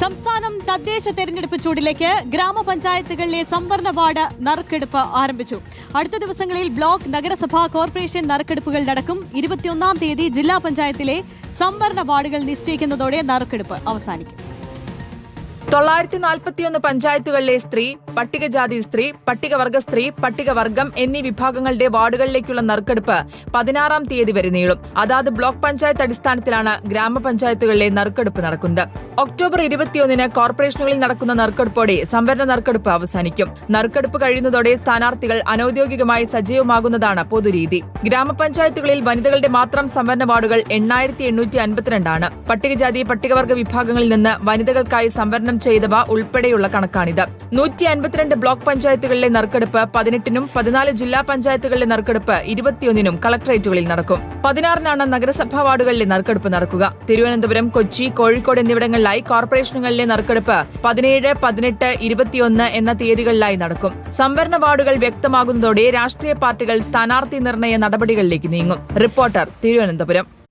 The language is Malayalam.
സംസ്ഥാനം തദ്ദേശ തെരഞ്ഞെടുപ്പ് ചൂടിലേക്ക് ഗ്രാമപഞ്ചായത്തുകളിലെ സംവരണ വാർഡ് നറുക്കെടുപ്പ് ആരംഭിച്ചു. അടുത്ത ദിവസങ്ങളിൽ ബ്ലോക്ക് നഗരസഭ കോർപ്പറേഷൻ നറുക്കെടുപ്പുകൾ നടക്കും. ഇരുപത്തിയൊന്നാം തീയതി ജില്ലാ പഞ്ചായത്തിലെ സംവരണ വാർഡുകൾ നിശ്ചയിക്കുന്നതോടെ നറുക്കെടുപ്പ് അവസാനിക്കും. തൊള്ളായിരത്തി നാൽപ്പത്തിയൊന്ന് പഞ്ചായത്തുകളിലെ സ്ത്രീ പട്ടികജാതി സ്ത്രീ പട്ടികവർഗ സ്ത്രീ പട്ടികവർഗം എന്നീ വിഭാഗങ്ങളുടെ വാർഡുകളിലേക്കുള്ള നറുക്കെടുപ്പ് പതിനാറാം തീയതി വരെ നീളും. അതാത് ബ്ലോക്ക് പഞ്ചായത്ത് അടിസ്ഥാനത്തിലാണ് ഗ്രാമപഞ്ചായത്തുകളിലെ നറുക്കെടുപ്പ് നടക്കുന്നത്. ഒക്ടോബർ ഇരുപത്തിയൊന്നിന് കോർപ്പറേഷനുകളിൽ നടക്കുന്ന നറുക്കെടുപ്പോടെ സംവരണ നറുക്കെടുപ്പ് അവസാനിക്കും. നറുക്കെടുപ്പ് കഴിയുന്നതോടെ സ്ഥാനാർത്ഥികൾ അനൌദ്യോഗികമായി സജീവമാകുന്നതാണ് പൊതുരീതി. ഗ്രാമപഞ്ചായത്തുകളിൽ വനിതകളുടെ മാത്രം സംവരണ വാർഡുകൾ എണ്ണായിരത്തി എണ്ണൂറ്റി അൻപത്തിരണ്ടാണ്. പട്ടികജാതി പട്ടികവർഗ വിഭാഗങ്ങളിൽ നിന്ന് വനിതകൾക്കായി സംവരണം ചെയ്തവ ഉൾപ്പെടെയുള്ള കണക്കാണിത്. നൂറ്റി അൻപത്തിരണ്ട് ബ്ലോക്ക് പഞ്ചായത്തുകളിലെ നറുക്കെടുപ്പ് പതിനെട്ടിനും പതിനാല് ജില്ലാ പഞ്ചായത്തുകളിലെ നറുക്കെടുപ്പ് ഇരുപത്തിയൊന്നിനും കളക്ടറേറ്റുകളിൽ നടക്കും. പതിനാറിനാണ് നഗരസഭാ വാർഡുകളിലെ നറുക്കെടുപ്പ് നടക്കുക. തിരുവനന്തപുരം കൊച്ചി കോഴിക്കോട് എന്നിവിടങ്ങളിലായി കോർപ്പറേഷനുകളിലെ നറുക്കെടുപ്പ് പതിനേഴ് പതിനെട്ട് ഇരുപത്തിയൊന്ന് എന്ന തീയതികളിലായി നടക്കും. സംവരണ വാർഡുകൾ വ്യക്തമാകുന്നതോടെ രാഷ്ട്രീയ പാർട്ടികൾ സ്ഥാനാർത്ഥി നിർണയ നടപടികളിലേക്ക് നീങ്ങും. റിപ്പോർട്ടർ തിരുവനന്തപുരം.